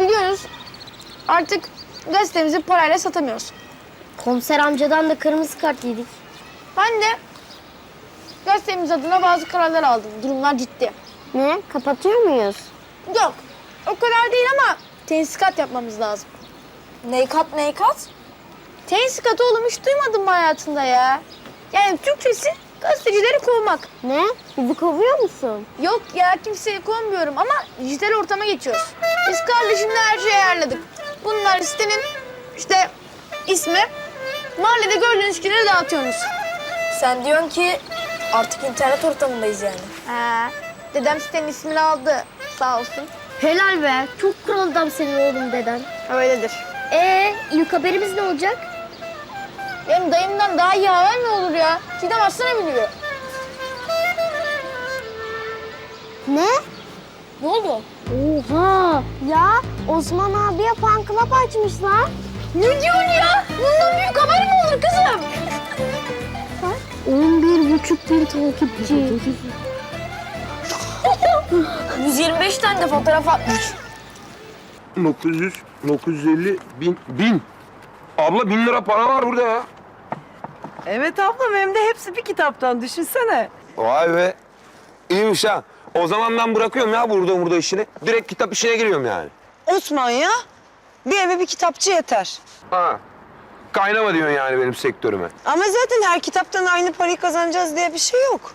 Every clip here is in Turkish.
biliyoruz artık gazetemizi parayla satamıyoruz. Komiser amcadan da kırmızı kart yedik. Ben de gazetemiz adına bazı kararlar aldım. Durumlar ciddi. Ne? Kapatıyor muyuz? Yok o kadar değil ama tensikat yapmamız lazım. Ney kat ney kat? Tensikat oğlum hiç duymadın mı hayatında ya? Yani Türkçesi gazetecileri kovmak. Ne? Bizi kovuyor musun? Yok ya kimseyi kovmuyorum ama dijital ortama geçiyoruz. Biz kardeşimle her şeyi ayarladık. Bunlar sitenin işte ismi. Mahallede gördüğünüz kişileri dağıtıyorsunuz. Sen diyorsun ki artık internet ortamındayız yani. Ha, dedem sitenin ismini aldı sağ olsun. Helal be. Çok kral adam senin oğlum deden. Öyledir. Ee, ilk haberimiz ne olacak? Benim dayımdan daha iyi haber mi olur ya? Çiğdem aslına biliyor. Ne? Ne oldu? Oha! Ya Osman abiye fan club açmışlar. Ne diyorsun ya? Bundan büyük haber mi olur kızım? 11 buçuk bin takipçi. 125 tane de fotoğraf atmış. 900, 950, 1000, 1000. Abla bin lira para var burada ya. Evet ablam hem de hepsi bir kitaptan düşünsene. Vay be. İyiymiş ha. O zaman ben bırakıyorum ya burada burada işini. Direkt kitap işine giriyorum yani. Osman ya bir eve bir kitapçı yeter. Ha. Kaynama diyorsun yani benim sektörüme. Ama zaten her kitaptan aynı parayı kazanacağız diye bir şey yok.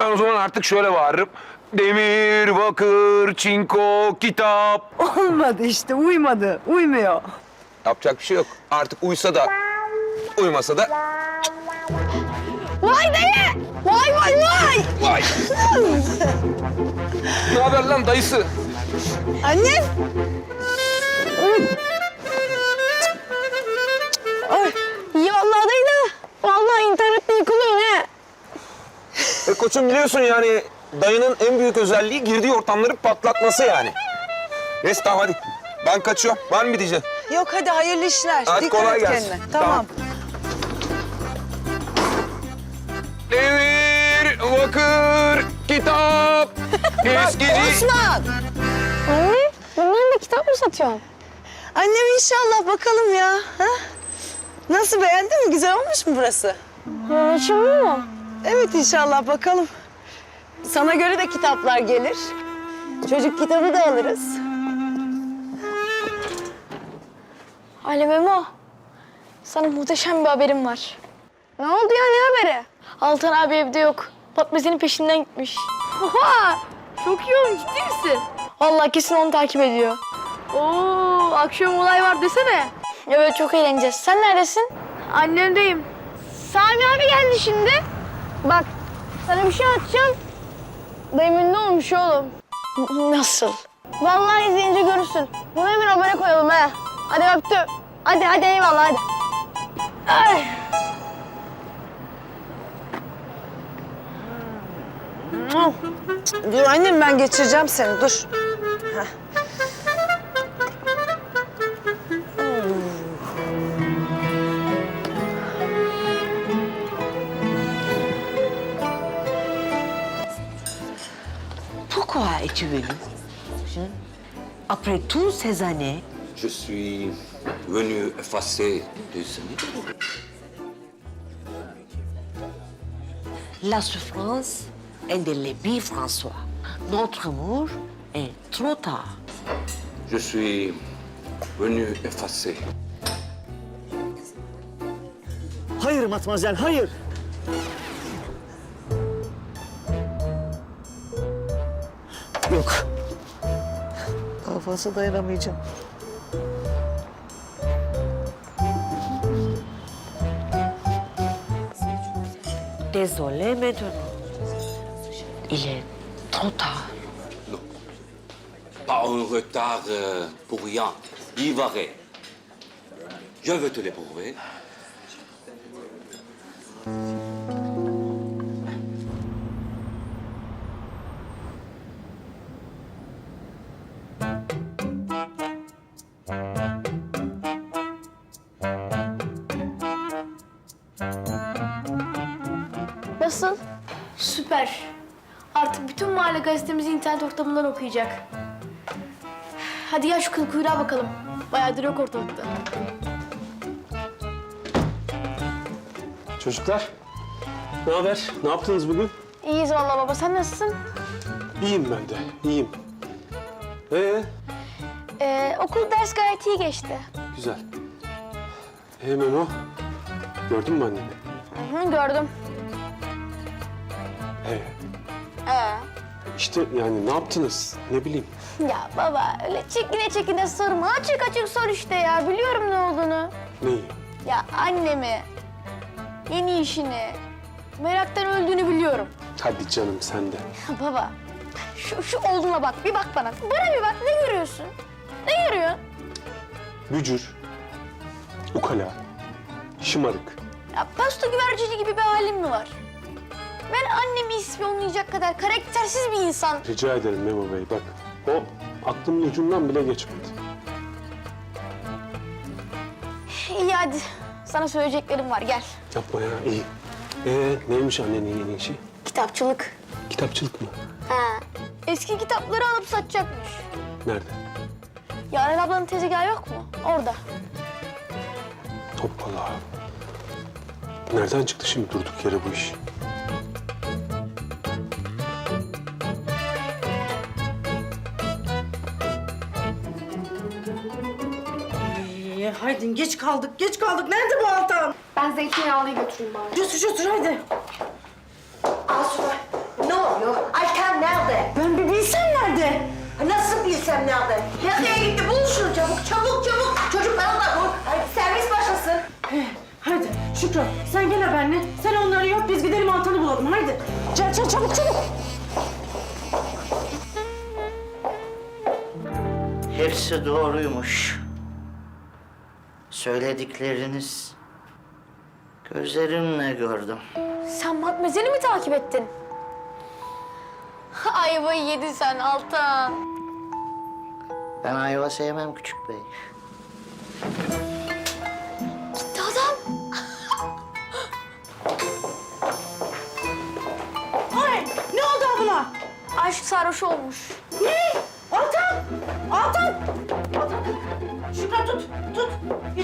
Ben o zaman artık şöyle bağırırım. Demir, bakır, çinko, kitap. Olmadı işte uymadı uymuyor. Yapacak bir şey yok. Artık uysa da, uymasa da. Vay dayı! Vay vay vay! Vay! ne haber lan dayısı? Annem. Ay, İyi vallahi dayı da. Vallahi internette yıkılıyor ne? E koçum biliyorsun yani dayının en büyük özelliği girdiği ortamları patlatması yani. Neyse tamam hadi. Ben kaçıyorum. Var mı bir diyeceğim? yok hadi hayırlı işler. Hadi Dikkat kolay et gelsin. kendine. Tamam. Tamam. Demir, bakır, kitap, eskici. Osman. Anne, bunların da kitap mı satıyorsun? Annem inşallah bakalım ya. Ha? Nasıl beğendin mi? Güzel olmuş mu burası? Yaşamıyor mu? Evet inşallah bakalım. Sana göre de kitaplar gelir. Çocuk kitabı da alırız. Ali Memo, sana muhteşem bir haberim var. Ne oldu ya, ne haberi? Altan abi evde yok. Patmeze'nin peşinden gitmiş. Oha! Çok iyi olmuş, ciddi misin? Vallahi kesin onu takip ediyor. Oo, akşam olay var desene. Evet, çok eğleneceğiz. Sen neredesin? Annemdeyim. Sami abi geldi şimdi. Bak, sana bir şey atacağım. Dayım ünlü olmuş oğlum. Nasıl? Vallahi izleyince görürsün. Bunu hemen abone koyalım ha. Hadi öptüm. Hadi hadi eyvallah hadi. Ay. Dur annem ben geçireceğim seni dur. Heh. Pourquoi es-tu venu Après toutes ces années, Je suis venu effacer des années. la souffrance de l'ébis François. Notre amour est trop tard. Je suis venu effacer. Hayır matmazel, hayır. Yok. Daha fazla dayanamayacağım. Désolé maintenant. Il est trop tard. Pas un retard euh, pour rien. Divaré. Je veux te le prouver. Nasıl? Süper. Artık bütün mahalle gazetemizi internet ortamından okuyacak. Hadi gel şu kıl kuyruğa bakalım. Bayağıdır yok ortalıkta. Çocuklar, ne haber? Ne yaptınız bugün? İyiyiz vallahi baba. Sen nasılsın? İyiyim ben de, iyiyim. Ee, Ee, okul ders gayet iyi geçti. güzel. Ee Memo, gördün mü anneni? Hı, gördüm. Ee, Ee? işte yani ne yaptınız? Ne bileyim. Ya baba öyle çekine çekine sorma. Açık açık sor işte ya. Biliyorum ne olduğunu. Neyi? Ya annemi, yeni işini, meraktan öldüğünü biliyorum. Hadi canım sen de. Ya baba, şu, şu olduğuna bak. Bir bak bana. Bana bir bak. Ne görüyorsun? Ne görüyorsun? Bücür, ukala, şımarık. Ya pasta güvercini gibi bir halim mi var? Ben annemi ispiyonlayacak kadar karaktersiz bir insan. Rica ederim Memo Bey bak. O aklımın ucundan bile geçmedi. İyi hadi. Sana söyleyeceklerim var. Gel. Yapma ya, iyi. Ee, neymiş annenin yeni işi? Kitapçılık. Kitapçılık mı? Ha. Eski kitapları alıp satacakmış. Nerede? Yaren ablanın tezgahı yok mu? Orada. Hoppala. Nereden çıktı şimdi durduk yere bu iş? Ee, haydi geç kaldık, geç kaldık. Nerede bu Altan? Ben zeytinyağlıyı götüreyim bari. Götür götür haydi. Asuman, ne oluyor? Altan nerede? Ben bir bilsem nerede? Nasıl bilsem nerede? Nereye gitti? Bul şunu çabuk, çabuk, çabuk. Çocukları da bul. Hadi servis başlasın. Haydi Şükran sen gel haberle. Sen onları yok biz gidelim Altan'ı bulalım haydi. Çabuk çabuk çabuk çabuk. Hepsi doğruymuş. Söyledikleriniz gözlerimle gördüm. Sen Matmazel'i mi takip ettin? Ayvayı yedin sen Altan. Ben ayva sevmem küçük bey. Gitti adam. Ay ne oldu abla? Aşk sarhoş olmuş. Ne?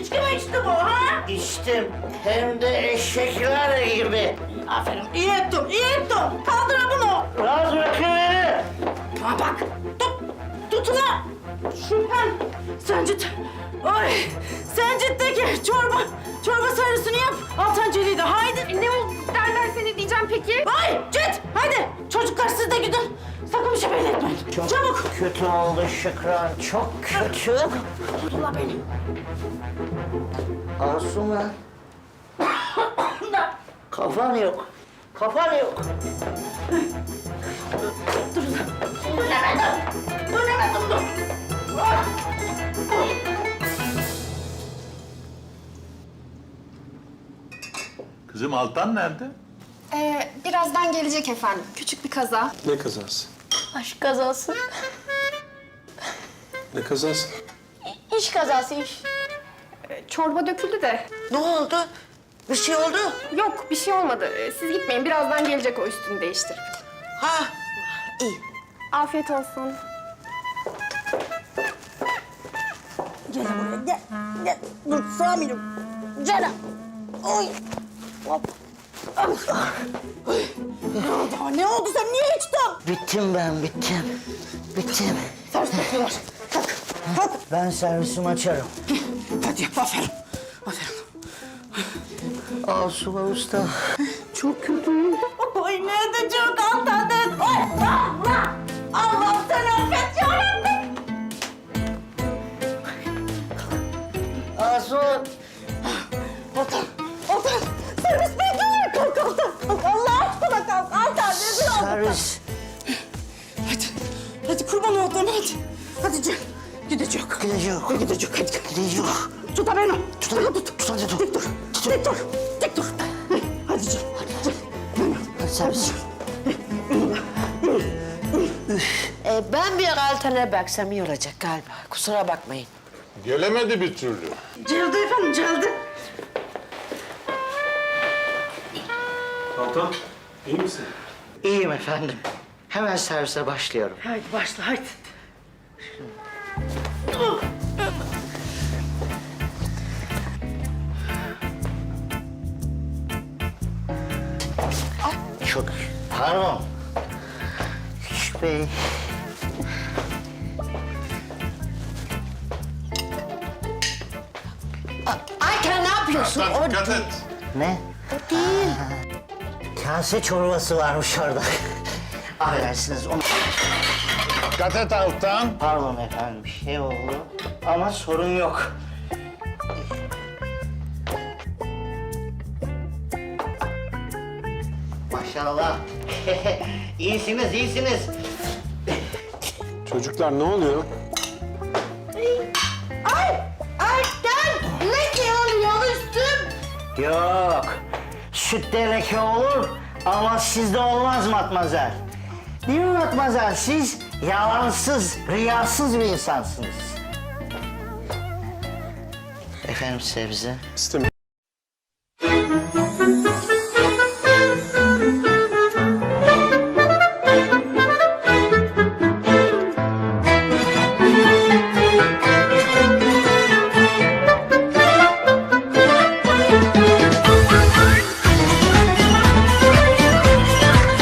İçki mi içti bu ha? İçtim hem de eşekler gibi. Aferin, iyi ettin, iyi ettin. Kaldır bunu. Rahat bırakın beni. Bana bak, tut, tut ulan. Şükran, Sencit. Ay, Sencit'teki çorba, çorba sarısını yap. Altan Şey belli etmeyin. Çok Çabuk. kötü oldu Şükran, çok kötü. Tutula beni. Asuman. Kafan yok. Kafan yok. Kızım Altan nerede? Ee, birazdan gelecek efendim. Küçük bir kaza. Ne kazası? Aşk kazası. Ne kazası? İş kazası iş. Çorba döküldü de. Ne oldu? Bir şey oldu? Yok bir şey olmadı. Ee, Siz gitmeyin. Birazdan gelecek o üstünü değiştirip. Ha, iyi. Afiyet olsun. Gel buraya, gel. Gel, dur. Gel. Oy. Hop. Ah. Ay. Ne oldu? Ne oldu? Sen niye içtin? Bittim ben, bittim. Bittim. Servis bekliyorlar. Kalk, kalk. Ben servisimi açarım. Hadi aferin. Aferin. Asuman Usta. Çok kötü. Oy nerede çok Altan'ın? Oy Allah! Allah sen affet yarabbim. Asuman. Servis. Hadi. Hadi kurban oldum hadi. Hadi Cem. Gidecek. Gidecek. Gidecek hadi. Gidecek. Tut beni. Tut hadi. tut. Tut hadi, tut. Dik dur. Dik dur. Dik dur. Hadi Cem. Hadi servis. Ee, ben bir altına baksam iyi olacak galiba. Kusura bakmayın. Gelemedi bir türlü. Geldi efendim geldi. Altan, iyi misin? İyiyim efendim. Hemen servise başlıyorum. Haydi başla haydi. Çok pardon. Şüphe. Bey. Ayten ne yapıyorsun? Dikkat et. Ne? O değil. Kase çorbası varmış orada. Affedersiniz onu... Dikkat et Altan. Pardon efendim bir şey oldu ama sorun yok. Maşallah. iyisiniz, iyisiniz. Çocuklar ne oluyor? Ayten, leke oluyor üstüm. Yok, sütte leke olur ama sizde olmaz matmazel. Değil mi matmazel? Siz yalansız, riyasız bir insansınız. Efendim sebze? İstemiyorum.